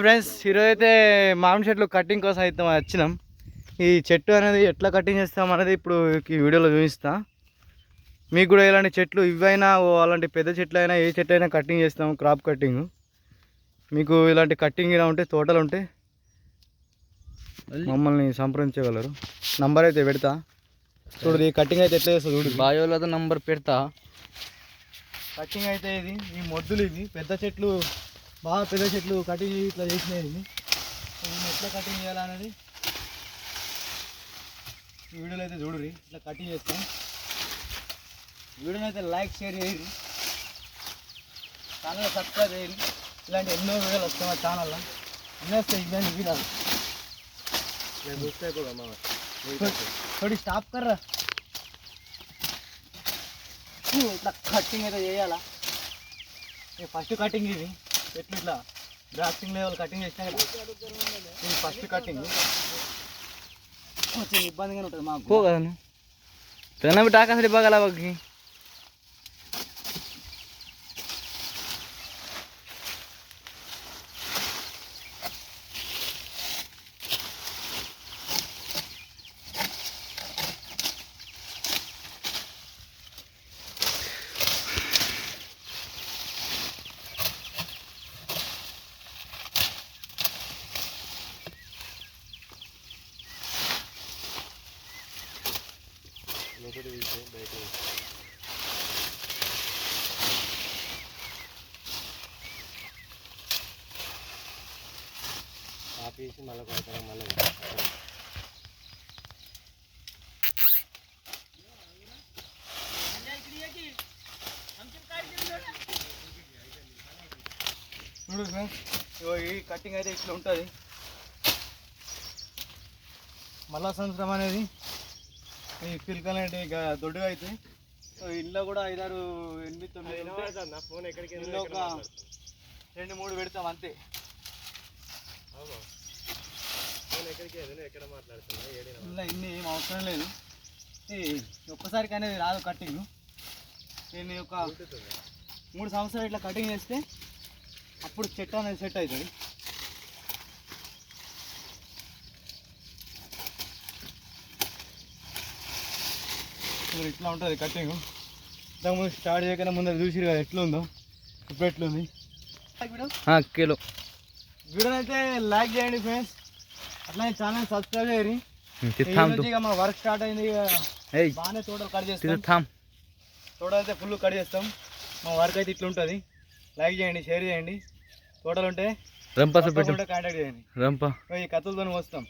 Friends ఈరోజు అయితే మామిడి చెట్లు కటింగ్ కోసం అయితే వచ్చినాం. ఈ చెట్టు అనేది ఎట్లా కటింగ్ చేస్తాం అనేది ఇప్పుడు ఈ వీడియోలో చూపిస్తా. మీకు కూడా ఇలాంటి చెట్లు ఇవైనా ఓ అలాంటి పెద్ద చెట్లు అయినా ఏ చెట్టు అయినా కటింగ్ చేస్తాం క్రాప్ కటింగ్. మీకు ఇలాంటి కటింగ్ ఇలా ఉంటే తోటలు ఉంటే మమ్మల్ని సంప్రదించగలరు. నంబర్ అయితే పెడతా. చూడు ఈ కటింగ్ అయితే ఎట్లా చేస్తా చూడు. బాయోలతో నంబర్ పెడతా. కటింగ్ అయితే ఇది ఈ మొద్దులు ఇవి పెద్ద చెట్లు బాగా పెద్ద చెట్లు కటింగ్ చేసి ఇట్లా చేసినాయి ఇది దీన్ని ఎట్లా కటింగ్ చేయాలనేది ఈ వీడియోలో అయితే చూడుర్రి ఇట్లా కటింగ్ చేస్తాం వీడియోని అయితే లైక్ షేర్ చేయండి ఛానల్ సబ్స్క్రైబ్ చేయండి ఇలాంటి ఎన్నో వీడియోలు వస్తాయి మా ఛానల్లో ఎన్నో వస్తాయి ఇవన్నీ వీడియోలు थोड़ी स्टॉप कर रहा ఇట్లా కటింగ్ అయితే చేయాలా ఇది ఫస్ట్ కటింగ్ ఇది ఎట్లు ఇట్లా లేవల్ లెవెల్ కటింగ్ చేసిన ఫస్ట్ కటింగ్ కొంచెం ఇబ్బందిగానే ఉంటుంది మాకు. పోగలను? తెలంగాణ టాకా సరే బాగా లోపల తీసి బయట ఆపేసి మళ్ళీ కొడతాం మళ్ళీ చూడు ఈ కటింగ్ అయితే ఇట్లా ఉంటుంది. మళ్ళా సంవత్సరం అనేది ఈ పిలకలు అంటే ఇక దొడ్డుగా అవుతాయి సో ఇంట్లో కూడా ఐదారు ఎనిమిది తొమ్మిది ఫోన్ ఎక్కడికి ఒక రెండు మూడు పెడతాం అంతే. ఫోన్ ఎక్కడికి ఎక్కడ మాట్లాడుతున్నా ఇన్ని ఏం అవసరం లేదు. ఈ ఒక్కసారికి అనేది రాదు కటింగ్ నేను ఒక మూడు సంవత్సరాలు ఇట్లా కటింగ్ చేస్తే అప్పుడు చెట్టు అనేది సెట్ అవుతుంది. మరి ఇట్లా ఉంటుంది కటింగ్ ఇంతకుముందు స్టార్ట్ చేయకుండా ముందర చూసిరు కదా ఎట్లా ఉందో ఇప్పుడు ఎట్లుంది? కిలో. వీడియో అయితే లైక్ చేయండి ఫ్రెండ్స్ అట్లా ఛానల్ సబ్స్క్రైబ్ చేయరు మా వర్క్ స్టార్ట్ అయింది బాగానే తోటలు కట్ చేస్తాం. తోటలు అయితే ఫుల్ కట్ చేస్తాం. మా వర్క్ అయితే ఇట్లా ఉంటుంది లైక్ చేయండి. షేర్ చేయండి తోటలు ఉంటే రంపా కాంటాక్ట్ చేయండి. రంపా. ఈ కథలతో వస్తాం